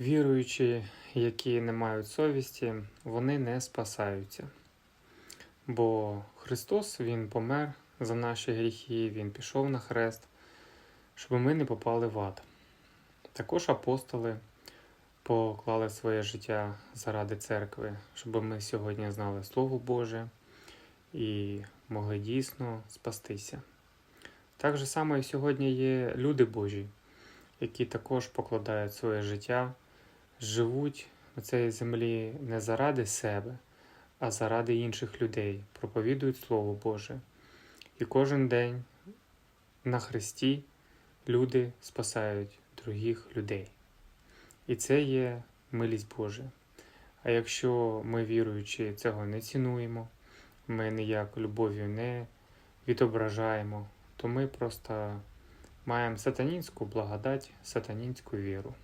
Віруючі, які не мають совісті, вони не спасаються. Бо Христос Він помер за наші гріхи, Він пішов на хрест, щоб ми не попали в ад. Також апостоли поклали своє життя заради церкви, щоб ми сьогодні знали Слово Боже і могли дійсно спастися. Так же само і сьогодні є люди Божі, які також покладають своє життя, живуть на цій землі не заради себе, а заради інших людей, проповідують Слово Боже. І кожен день на Христі люди спасають других людей. І це є милість Божа. А якщо ми, віруючи, цього не цінуємо, ми ніяк любов'ю не відображаємо, то ми просто маємо сатанінську благодать, сатанінську віру.